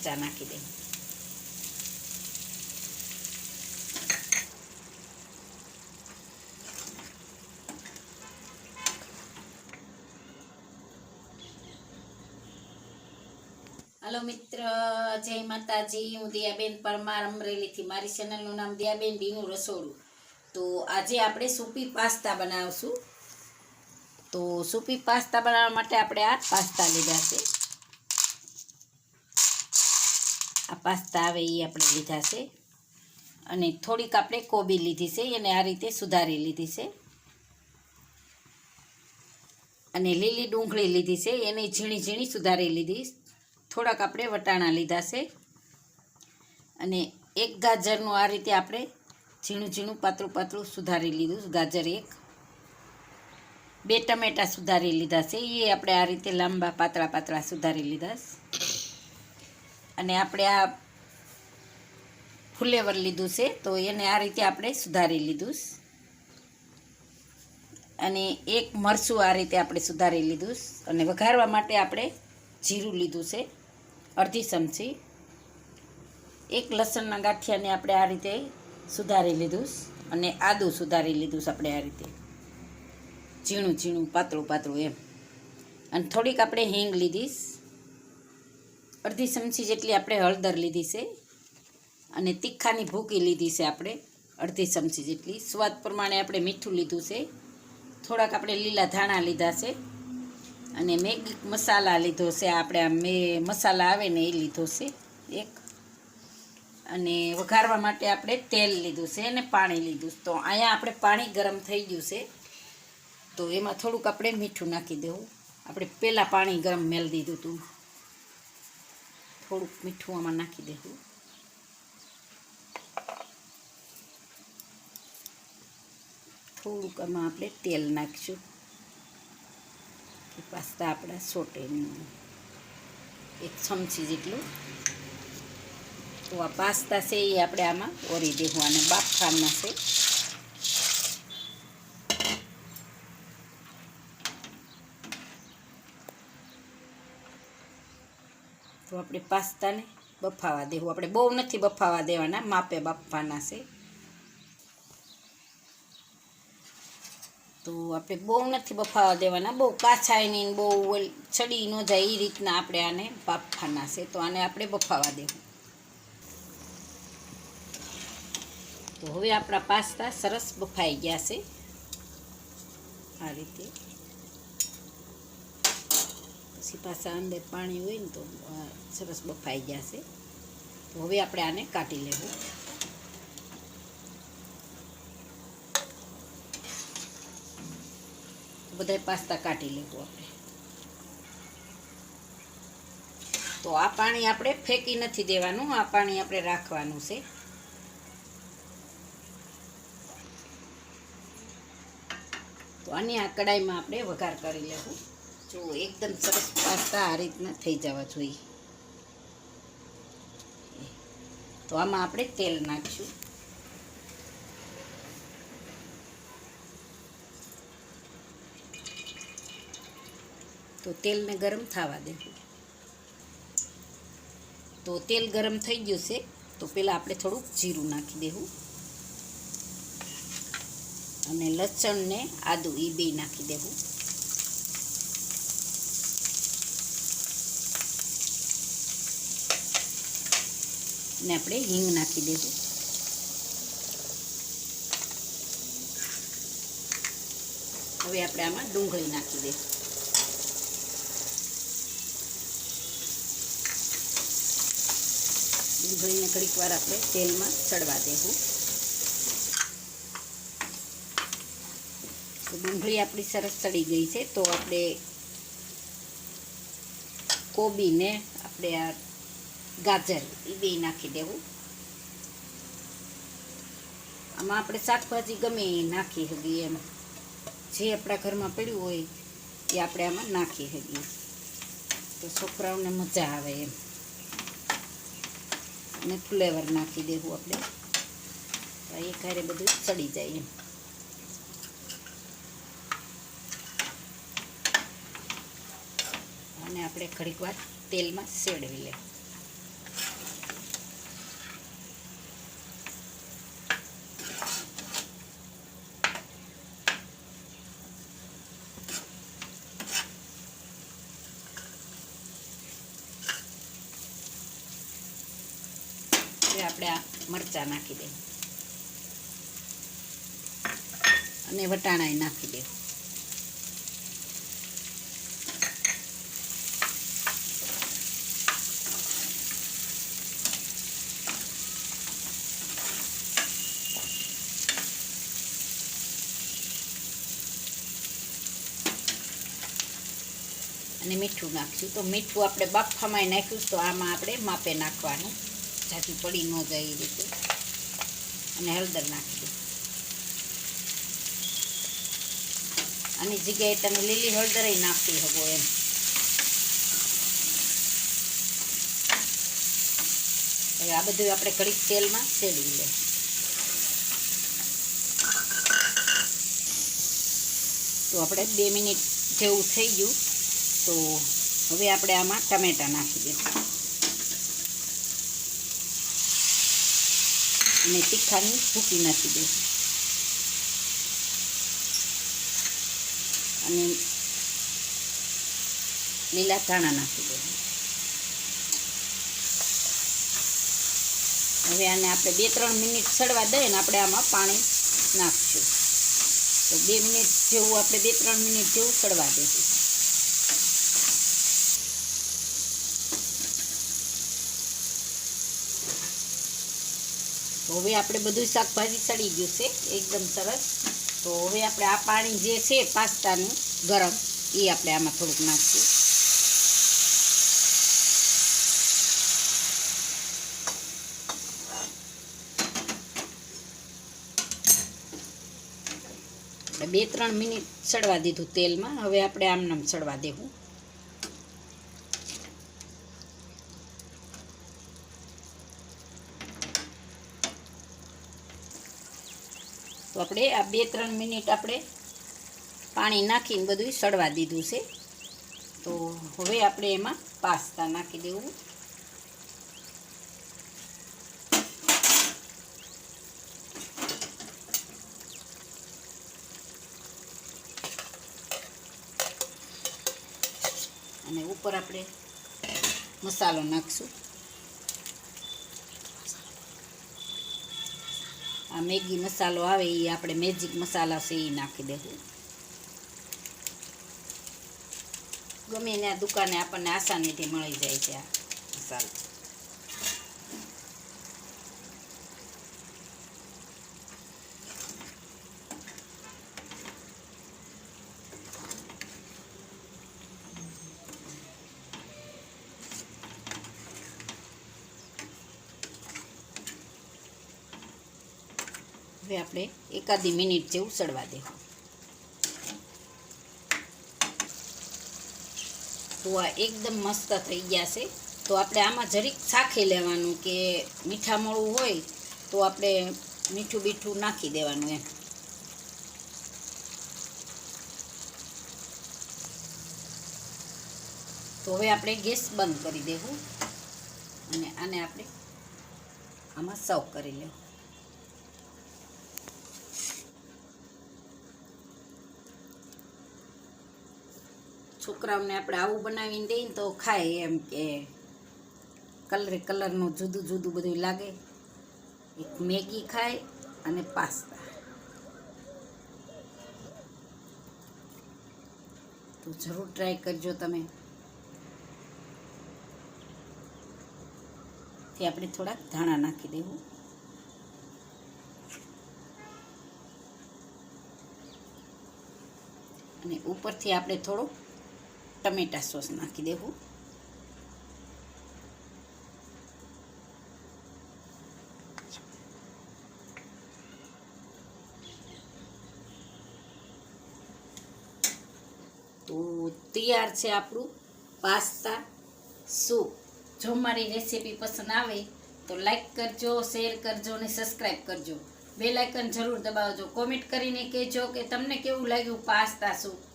મરચાં નાખી દઈએ હાલો મિત્ર જય માતાજી હું દિયાબેન પરમાર અમરેલીથી. મારી ચેનલનું નામ દિયાબેન બીનું રસોડું. તો આજે આપણે સૂપી પાસ્તા બનાવશું. તો સૂપી પાસ્તા બનાવવા માટે આપણે આ પાસ્તા લીધા છે. આ પાસ્તા આવે એ આપણે લીધા છે. અને થોડીક આપણે કોબી લીધી છે એને આ રીતે સુધારી લીધી છે. અને લીલી ડુંગળી લીધી છે, એને ઝીણી ઝીણી સુધારી લીધી. થોડાક આપણે વટાણા લીધા છે. અને એક ગાજરનું આ રીતે આપણે ઝીણું ઝીણું પાતળું પાતળું સુધારી લીધું ગાજર એક. બે ટમેટા સુધારી લીધા છે એ આપણે આ રીતે લાંબા પાતળા પાતળા સુધારી લીધા છે. અને આપણે આ ફુલેવર લીધું છે, તો એને આ રીતે આપણે સુધારી લીધું અને એક મરચું આ રીતે આપણે સુધારી લીધું અને વઘારવા માટે આપણે જીરું લીધું છે, અડધી ચમચી. એક લસણના ગાંઠિયાને આપણે આ રીતે સુધારી લીધું અને આદું સુધારી લીધું આપણે આ રીતે. ઝીણું ઝીણું, પાતળું પાતળું એમ. અને થોડીક આપણે હિંગ લીધી છે. અડધી ચમચી જેટલી આપણે હળદર લીધી છે અને તીખાની ભૂકી લીધી છે આપણે અડધી ચમચી જેટલી. સ્વાદ પ્રમાણે આપણે મીઠું લીધું છે. થોડાક આપણે લીલા ધાણા લીધા છે અને મેગી મસાલા લીધો છે. આપણે આ મે મસાલા આવે ને એ લીધો છે એક. અને વઘારવા માટે આપણે તેલ લીધું છે અને પાણી લીધું તો અહીંયા આપણે પાણી ગરમ થઈ ગયું છે. તો એમાં થોડુંક આપણે મીઠું નાખી દેવું. આપણે પહેલાં પાણી ગરમ મેળ દીધું હતું. થોડુંક મીઠું આમાં નાખી દેવું. થોડુંક આમાં આપણે તેલ નાખીશું. કે પાસ્તા આપણા સોટે એક ચમચી જેટલું. તો આ પાસ્તા છે એ આપણે આમાં ઓરી દેવું અને બાફવાના છે. તો આપણે પાસ્તાને બફાવા દેવું. આપણે બહુ નથી બફાવા દેવાના, માપે બાફવાના છે. તો આપણે બહુ નથી બફાવા દેવાના, બહુ કાછા એની બહુ છડી ન જાય એ રીતના આપણે આને બાફવાના છે. તો આને આપણે બફાવા દેવું. તો હવે આપણા પાસ્તા સરસ બફાઈ ગયા છે. આ રીતે. પછી પાછા અંદર પાણી હોય ને તો સરસ બફાઈ છે તો હવે આપણે આને કાઢી લેવું. બધાય પાસ્તા કાઢી લેવું આપણે. તો આ પાણી આપણે ફેંકી નથી દેવાનું, આ પાણી આપણે રાખવાનું છે. તો આની આ કડાઈમાં આપણે વઘાર કરી લેવું. જો એકદમ સરસ પાસ્તા આ રીતના થઈ જવા જોઈએ. તો આમાં આપણે તેલ નાખીશું. તો તેલને ગરમ થવા દેવું. તો તેલ ગરમ થઈ ગયું છે, તો પહેલાં આપણે થોડુંક જીરું નાખી દેવું. અને લસણને આદું એ બે નાખી દેવું. ને આપણે હિંગ નાખી દેવું હવે આપણે આમાં ડુંગળી નાખી દઈશું. ડુંગળીને ઘડીક વાર આપણે તેલમાં ચડવા દેવું. ડુંગળી આપણી સરસ ચડી ગઈ છે, તો આપણે કોબીને આપણે આ ગાજર એ બે નાખી દેવું. આમાં આપણે શાકભાજી ગમે એ નાખી શકીએ એમ. જે આપણા ઘરમાં પડ્યું હોય, એ આપણે આમાં નાખી શકીએ. તો છોકરાઓને મજા આવે એમ. અને ફ્લેવર નાખી દેવું આપણે. તો એ ઘરે બધું ચડી જાય એમ. અને આપણે ઘડીક વાર તેલમાં શેડવી લે હવે આપણે આ મરચાં નાખી દઈએ. અને વટાણા નાખી દે અને મીઠું નાખશું. તો મીઠું આપણે બાફામાં નાખ્યું, તો આમાં આપણે માપે નાખવાનું. જાતી પડી ન જાય એ રીતે. અને હળદર નાખી દે આની જગ્યાએ તમે લીલી હળદર નાખી શકો એમ. હવે આ બધું આપણે કડીક તેલમાં શેડવી લે. તો આપણે બે મિનિટ જેવું થઈ ગયું. તો હવે આપણે આમાં ટમેટાં નાખી દઈશું અને તીખાની ભૂકી નાખી દઈશું અને લીલા ધાણા નાખી દઈશું હવે આને આપણે બે ત્રણ મિનિટ સડવા દઈએ ને આપણે આમાં પાણી નાખશું. તો બે મિનિટ જેવું, આપણે બે ત્રણ મિનિટ જેવું સડવા દઈશું. હવે આપણે બધું શાકભાજી સડી ગયું છે, એકદમ સરસ. તો હવે આપણે આ પાણી જે છે પાસ્તાનું ગરમ, એ આપણે આમાં થોડુંક નાખીએ. બે ત્રણ મિનિટ સડવા દીધું તેલમાં, હવે આપણે આમનામ સડવા દેવું. આપણે આ બે ત્રણ મિનિટ આપણે પાણી નાખીને બધું સડવા દીધું છે. તો હવે આપણે એમાં પાસ્તા નાખી દેવું. અને ઉપર આપણે મસાલો નાખશું. આ મેગી મસાલો આવે એ આપણે મેજિક મસાલા છે એ નાખી દેવું ગમે ત્યાં દુકાને આપણને આસાનીથી મળી જાય છે આ મસાલો. હવે આપણે એકાદી મિનિટ જેવું સડવા દેવું તો આ એકદમ મસ્ત થઈ ગયા છે. તો આપણે આમાં જરીક ચાખી લેવાનું કે મીઠા મોળું હોય તો આપણે મીઠું બીઠું નાખી દેવાનું એમ. તો હવે આપણે ગેસ બંધ કરી દેવું. અને આને આપણે આમાં સર્વ કરી લેવું. છોકરાઓને આપણે આવું બનાવીને દઈએ તો ખાય એમ કે કલરે કલરનું જુદું જુદું બધું લાગે. એક મેગી ખાય અને પાસ્તા. તો જરૂર ટ્રાય કરજો તમે. આપણે થોડાક ધાણા નાખી દેવું. અને ઉપરથી આપણે થોડું ટમેટા સોસ નાખી દેવું. તો તૈયાર છે આપણું પાસ્તા સૂપ. જો મારી રેસીપી પસંદ આવે તો લાઈક કરજો, શેર કરજો અને સબસ્ક્રાઈબ કરજો. બે લાઇકન જરૂર દબાવજો. કોમેન્ટ કરીને કહેજો કે તમને કેવું લાગ્યું પાસ્તા સૂપ.